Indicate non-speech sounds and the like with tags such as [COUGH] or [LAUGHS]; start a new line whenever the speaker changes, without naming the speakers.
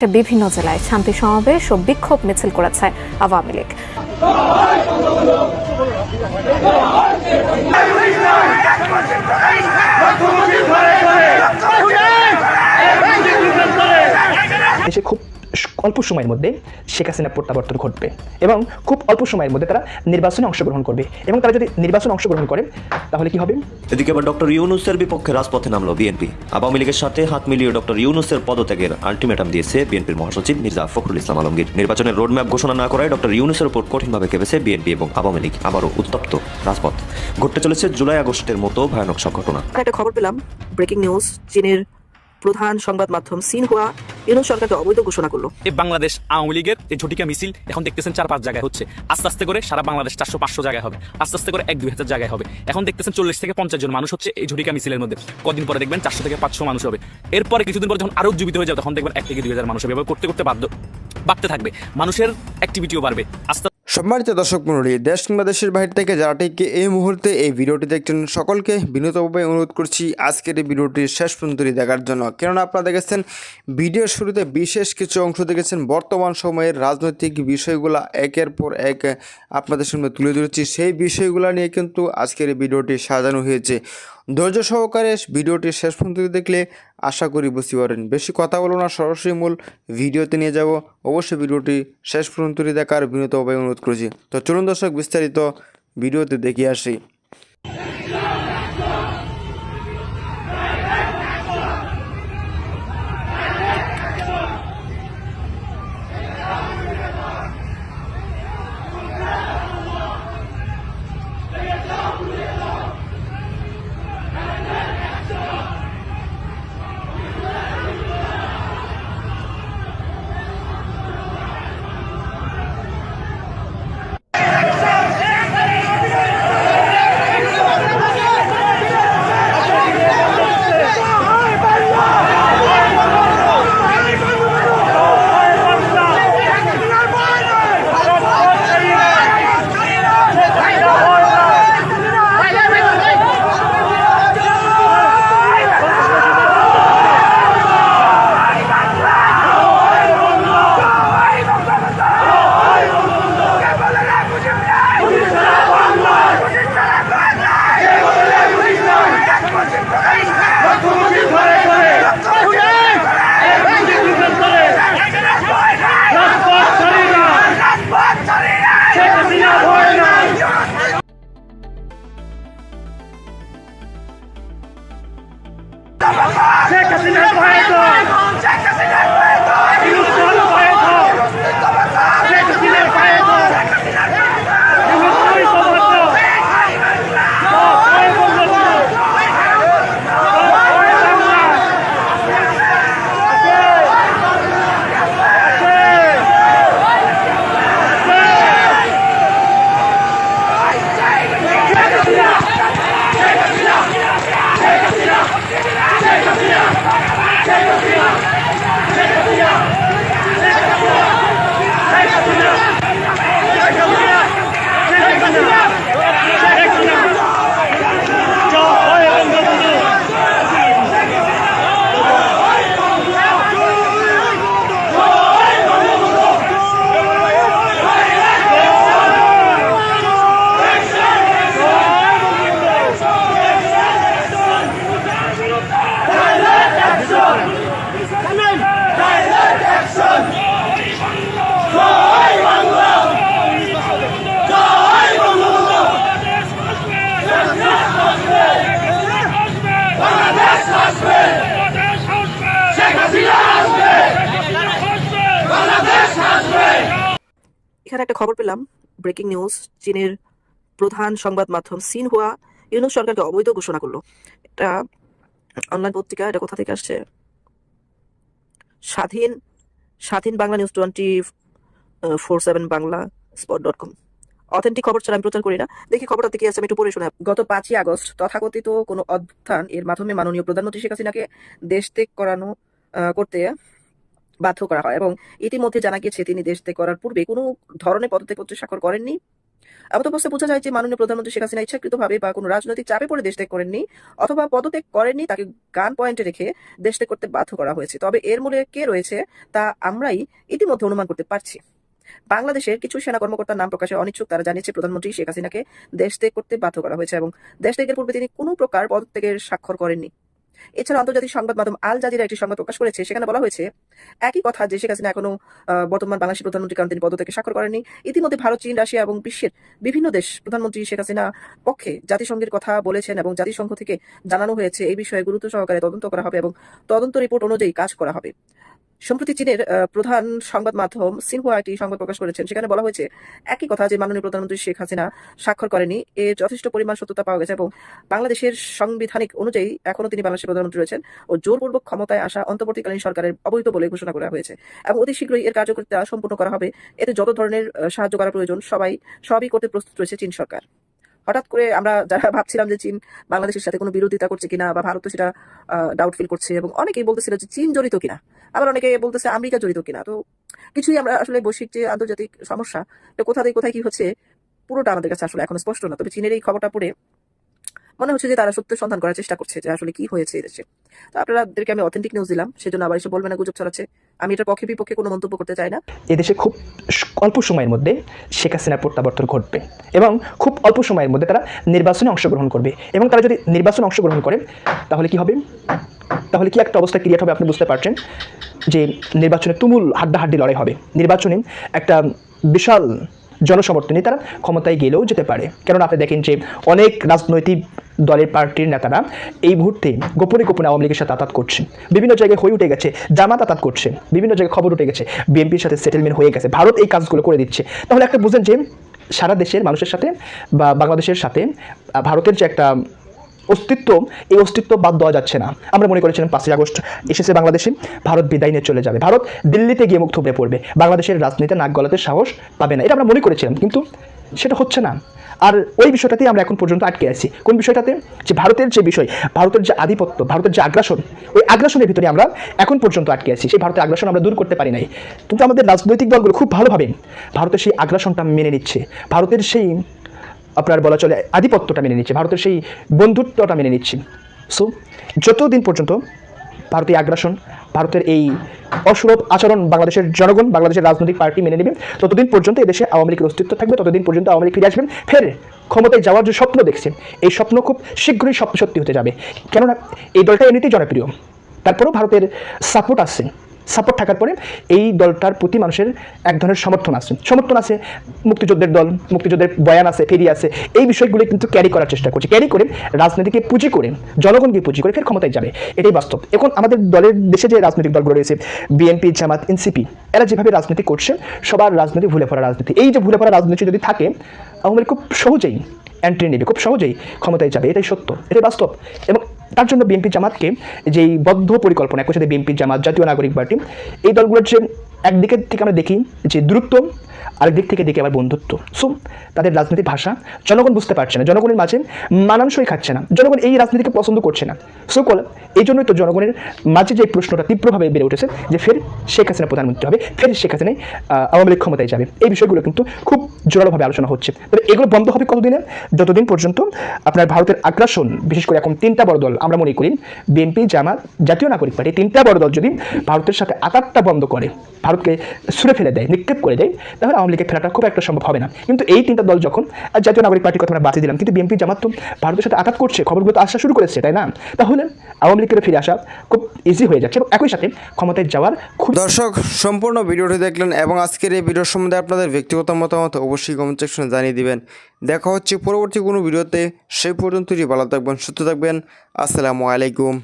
বিভিন্ন জেলায় শান্তি সমাবেশ ও বিক্ষোভ মিছিল করেছে আওয়ামী লীগ।
খুব অল্প সময়ের মধ্যে শেখ হাসিনা প্রত্যাবর্তন ঘটবে এবং খুব অল্প সময়ের মধ্যে তারা নির্বাচনে অংশগ্রহণ করবে এবং তারা যদি নির্বাচনে অংশগ্রহণ করে তাহলে কি হবে?
এদিকে আবার ডক্টর ইউনুসের বিপক্ষে রাজপথে নামলো বিএনপি। আওয়ামী লীগের সাথে হাত মিলিয়ে ডক্টর ইউনুসের পদত্যাগের আলটিমেটাম দিয়েছে বিএনপির মহাসচিব মির্জা ফখরুল ইসলাম আলমগীর। নির্বাচনের রোডম্যাপ ঘোষণা না করায় ডক্টর ইউনুসের উপর কঠিনভাবে কেঁপেছে বিএনপি এবং আওয়ামী লীগ। আবারও উত্তপ্ত রাজপথ। ঘটতে চলেছে জুলাই আগস্টের মতো ভয়ানক সব ঘটনা।
একটা খবর পেলাম ব্রেকিং নিউজ চীনের প্রধান সংবাদ মাধ্যম সিনহুয়া ইউনুস সরকারকে অবৈধ ঘোষণা করল।
এই বাংলাদেশ আওয়ামী লীগের যে ঝটিকা মিছিল এখন দেখতেছেন চার পাঁচ জায়গায় হচ্ছে। আস্তে আস্তে করে সারা বাংলাদেশ চারশো পাঁচশো জায়গায় হবে। আস্তে আস্তে করে এক দুই হাজার জায়গায় হবে। এখন দেখতেছেন চল্লিশ থেকে পঞ্চাশ জন মানুষ হচ্ছে এই ঝটিকা মিছিলের মধ্যে। কদিন পরে দেখবেন চারশো থেকে পাঁচশো মানুষ হবে। এরপরে কিছুদিন পরে যখন আরও জীবিত হয়ে যাবে, তখন দেখবেন এক থেকে দুই হাজার মানুষ হবে। এভাবে করতে করতে বাধ্য বাড়তে থাকবে। মানুষের অ্যাক্টিভিটিও বাড়বে। আস্তে
সম্মানিত দর্শক মন্ডলী দেশ কিংবা দেশের বাইরে থেকে যারা ঠিক এই মুহূর্তে এই ভিডিওটি দেখছেন, সকলকে বিনীতভাবে অনুরোধ করছি আজকের এই ভিডিওটি শেষ পর্যন্ত দেখার জন্য। কেননা আপনারা দেখেছেন ভিডিওর শুরুতে বিশেষ কিছু অংশ দেখেছেন, বর্তমান সময়ের রাজনৈতিক বিষয়গুলো একের পর এক আপনাদের সামনে তুলে ধরেছি। সেই বিষয়গুলো নিয়ে কিন্তু আজকের এই ভিডিওটি সাজানো হয়েছে। ধৈর্য সহকারে ভিডিওটি শেষ পর্যন্ত দেখলে আশা করি বুঝতে পারেন বেশি কথা বলো না, সরাসরি মূল ভিডিওতে নিয়ে যাব। অবশ্যই ভিডিওটি শেষ পর্যন্ত দেখার বিনীতভাবে অনুরোধ করেছি। তো চলুন দর্শক, বিস্তারিত ভিডিওতে দেখে আসি।
এখানে একটা খবর পেলাম ব্রেকিং নিউজ চীনের প্রধান সংবাদ মাধ্যম সিনহুয়া ইউনুস সরকারকে অবৈধ ঘোষণা করল। এটা অনলাইন পত্রিকা, এটা কোথা থেকে আসছে? স্বাধীন স্বাধীন Bangla news twenty four seven Bangla spot dot com authentic খবর ছাড়া আমি প্রচার করি না। দেখি খবরটা থেকে আছে আমি একটু পড়ে শোনা গত পাঁচই আগস্ট তথাকথিত কোনো অভ্যুত্থান এর মাধ্যমে মাননীয় প্রধানমন্ত্রী শেখ হাসিনাকে দেশ ত্যাগ করানো করতে বাধ্য করা হয় এবং ইতিমধ্যে জানা গিয়েছে তিনি দেশ ত্যাগ করার পূর্বে কোনো ধরনের পদত্যাগ পদত্যাগপত্রে স্বাক্ষর করেননি। এমত অবস্থায় বোঝা যায় যে মাননীয় প্রধানমন্ত্রী শেখ হাসিনা ইচ্ছাকৃতভাবে বা কোনো রাজনৈতিক চাপে পড়ে দেশ ত্যাগ করেননি অথবা পদত্যাগ করেননি তাকে গান পয়েন্টে রেখে দেশ ত্যাগ করতে বাধ্য করা হয়েছে। তবে এর মূলে কে রয়েছে তা আমরাই ইতিমধ্যে অনুমান করতে পারছি। বাংলাদেশের কিছু সেনা কর্মকর্তার নাম প্রকাশে অনিচ্ছুক, তারা জানিয়েছে প্রধানমন্ত্রী শেখ হাসিনাকে দেশ ত্যাগ করতে বাধ্য করা হয়েছে এবং দেশ ত্যাগের পূর্বে তিনি কোনো প্রকার পদত্যাগের স্বাক্ষর করেননি। এছাড়া আন্তর্জাতিক সংবাদ মাধ্যম আল জাজিরা একটি সংবাদ প্রকাশ করেছে, সেখানে বলা হয়েছে, একই কথা যে শেখ হাসিনা এখনও বর্তমান বাংলাদেশের প্রধানমন্ত্রী কারণ তিনি পদত্যাগে স্বাক্ষর করেনি ইতিমধ্যে ভারত, চীন, রাশিয়া এবং বিশ্বের বিভিন্ন দেশ প্রধানমন্ত্রী শেখ হাসিনা পক্ষে জাতিসংঘের কথা বলেছেন এবং জাতিসংঘ থেকে জানানো হয়েছে, এই বিষয়ে গুরুত্ব সহকারে তদন্ত করা হবে এবং তদন্ত রিপোর্ট অনুযায়ী কাজ করা হবে। সম্প্রতি চীনের প্রধান সংবাদ মাধ্যম সিনহুয়া একটি সংবাদ প্রকাশ করেছেন, সেখানে বলা হয়েছে, একই কথা যে মাননীয় প্রধানমন্ত্রী শেখ হাসিনা স্বাক্ষর করেনি এর যথেষ্ট পরিমাণ সত্যতা পাওয়া গেছে এবং বাংলাদেশের সাংবিধানিক অনুযায়ী এখনও তিনি বাংলাদেশের প্রধানমন্ত্রী রয়েছেন ও জোরপূর্বক ক্ষমতায় আসা অন্তর্বর্তীকালীন সরকারের অবৈধ বলে ঘোষণা করা হয়েছে এবং অতি শীঘ্রই এর কার্যকরিতা সম্পূর্ণ করা হবে। এতে যত ধরনের সাহায্য করা প্রয়োজন, সবাই সবই করতে প্রস্তুত রয়েছে চীন সরকার। হঠাৎ করে আমরা যারা [LAUGHS] ভাবছিলাম যে চীন বাংলাদেশের সাথে কোনো বিরোধিতা করছে কিনা বা ভারত সেটা ডাউট ফিল করছে এবং অনেকেই বলতেছিল যে চীন জড়িত কিনা। আবার অনেকে বলতেছে আমেরিকা জড়িত কিনা। তো কিছুই আমরা আসলে বৈশ্বিক যে আন্তর্জাতিক সমস্যা কোথা থেকে কোথায় কি হচ্ছে, পুরোটা আমাদের কাছে আসলে এখন স্পষ্ট না। তবে চীনের এই খবরটা পড়ে মনে হচ্ছে যে তারা সত্য সন্ধান করার চেষ্টা করছে যে আসলে কি হয়েছে এই দেশে। তো আপনাদেরকে আমি অথেন্টিক নিউজ দিলাম, সেজন্য আবার এসে বলবে না গুজব ছড়াচ্ছে। আমি এটার পক্ষে বিপক্ষে কোনো মন্তব্য করতে চাই না।
এদেশে খুব অল্প সময়ের মধ্যে শেখ হাসিনার প্রত্যাবর্তন ঘটবে এবং খুব অল্প সময়ের মধ্যে তারা নির্বাচনে অংশগ্রহণ করবে। এবং তারা যদি নির্বাচনে অংশগ্রহণ করে, তাহলে কি হবে? তাহলে কি একটা অবস্থা ক্রিয়েট হবে আপনি বুঝতে পারছেন? যে নির্বাচনে তুমুল হাড্ডাহাড্ডি লড়াই হবে। নির্বাচনে একটা বিশাল জনসমর্থনে তারা ক্ষমতায় গেলেও যেতে পারে। কেননা আপনি দেখেন যে অনেক রাজনৈতিক দলের পার্টির নেতারা এই মুহূর্তে গোপনে গোপনে আওয়ামী লীগের সাথে আতাত করছে। বিভিন্ন জায়গায় হয়ে উঠে গেছে, জামাত আতাত করছে, বিভিন্ন জায়গায় খবর উঠে গেছে, বিএনপির সাথে সেটেলমেন্ট হয়ে গেছে, ভারত এই কাজগুলো করে দিচ্ছে। তাহলে একটা বুঝেন যে, সারা দেশের মানুষের সাথে বা বাংলাদেশের সাথে ভারতের যে একটা অস্তিত্ব, এই অস্তিত্ব বাদ দেওয়া যাচ্ছে না। আমরা মনে করেছিলাম পাঁচই আগস্ট এসেছে বাংলাদেশে, ভারত বিদায় নিয়ে চলে যাবে। ভারত দিল্লিতে গিয়ে মুখ থুবড়ে পড়বে। বাংলাদেশের রাজনীতিতে নাক গলাতে সাহস পাবে না। এটা আমরা মনে করেছিলাম, কিন্তু সেটা হচ্ছে না। আর ওই বিষয়টাতেই আমরা এখন পর্যন্ত আটকে আছি। কোন বিষয়টাতে? যে ভারতের যে বিষয়, ভারতের যে আধিপত্য, ভারতের যে আগ্রাসন, ওই আগ্রাসনের ভিতরে আমরা এখন পর্যন্ত আটকে আছি। সেই ভারতের আগ্রাসন আমরা দূর করতে পারি নাই। কিন্তু আমাদের রাজনৈতিক দলগুলো খুব ভালোভাবে ভারতের সেই আগ্রাসনটা মেনে নিচ্ছে। ভারতের সেই, আপনার বলা চলে, আধিপত্যটা মেনে নিচ্ছে। ভারতের সেই বন্ধুত্বটা মেনে নিচ্ছে। সো যতদিন পর্যন্ত ভারতীয় আগ্রাসন ভারতের এই অসুলভ আচরণ বাংলাদেশের জনগণ, বাংলাদেশের রাজনৈতিক পার্টি মেনে নেবে। ততদিন পর্যন্ত এদেশে আওয়ামী লীগের অস্তিত্ব থাকবে। ততদিন পর্যন্ত আওয়ামী লীগ ফিরে আসবেন ফের ক্ষমতায় যাওয়ার যে স্বপ্ন দেখছেন, এই স্বপ্ন খুব শীঘ্রই স্বপ্ন সত্যি হতে যাবে। কেননা, এই দলটা এমনিতেই জনপ্রিয়। তারপরেও ভারতের সাপোর্ট আছে। সাপোর্ট থাকার পরে এই দলটার প্রতি মানুষের এক ধরনের সমর্থন আছে। সমর্থন আছে, মুক্তিযুদ্ধের দল, মুক্তিযুদ্ধের বয়ান আছে, ফেরি আছে, এই বিষয়গুলো কিন্তু ক্যারি করার চেষ্টা করছে। ক্যারি করে রাজনীতিকে পুঁজি করে, জনগণকে পুঁজি করে ফের ক্ষমতায় যাবে। এটাই বাস্তব। এখন আমাদের দলের দেশে যে রাজনৈতিক দলগুলো রয়েছে বিএনপি জামাত এনসিপি এরা যেভাবে রাজনীতি করছে, সবার রাজনীতি ভুলে পড়া রাজনীতি। এই যে ভুলে পড়া রাজনীতি যদি থাকে আমাদের খুব সহজেই এন্ট্রি নেবে, খুব সহজেই ক্ষমতায় যাবে। এটাই সত্য। এটাই বাস্তব। এবং তার জন্য বিএনপি জামাতকে যেই বদ্ধ পরিকল্পনা একই সাথে বিএনপি জামাত, জাতীয় নাগরিক পার্টি, এই দলগুলোর যে একদিকের থেকে আমরা দেখি যে দূরত্ব আরেক দিক থেকে দেখি আবার বন্ধুত্ব। সো তাদের রাজনীতির ভাষা জনগণ বুঝতে পারছে না। জনগণের মাঝে মানানসই খাচ্ছে না। জনগণ এই রাজনীতিকে পছন্দ করছে না। সকল এই জন্যই তো জনগণের মাঝে যে প্রশ্নটা তীব্রভাবে বেড়ে উঠেছে যে ফের শেখ হাসিনা প্রধানমন্ত্রী হবে, ফের শেখ হাসিনাই আওয়ামী লীগ ক্ষমতায় যাবে। এই বিষয়গুলো কিন্তু খুব জোরালোভাবে আলোচনা হচ্ছে। তবে এগুলো বন্ধ হবে কতদিনে? যতদিন পর্যন্ত আপনার ভারতের আগ্রাসন, বিশেষ করে এখন তিনটা বড় দল, আমরা মনে করি, বিএনপি, জামাত, জাতীয় নাগরিক পার্টি, তিনটা বড় দল যদি ভারতের সাথে আঘাতটা বন্ধ করে ভারতকে ছুঁড়ে ফেলে দেয়, নিক্ষেপ করে দেয়, তাহলে আওয়ামী লীগের ফেরাটা খুব একটা সম্ভব হবে না। কিন্তু এই তিনটা দল যখন জাতীয় নাগরিক পার্টির কথা আমরা বাঁচিয়ে দিলাম, কিন্তু বিএনপি, জামাত তো ভারতের সাথে আঘাত করছে, খবরগুলো তো আসা শুরু করেছে, তাই না? তাহলে আওয়ামী লীগের ফিরে আসা খুব ইজি হয়ে যাচ্ছে এবং একই সাথে ক্ষমতায় যাওয়ার খুব
দর্শক, সম্পূর্ণ ভিডিওটি দেখলেন এবং আজকের এই ভিডিওর সম্বন্ধে আপনাদের ব্যক্তিগত মতামত অবশ্যই কমেন্ট সেকশনে জানিয়ে দিবেন। দেখা হচ্ছে পরবর্তী কোনো ভিডিওতে, সেই পর্যন্তই ভালো থাকবেন, সুস্থ থাকবেন। আসসালামু আলাইকুম।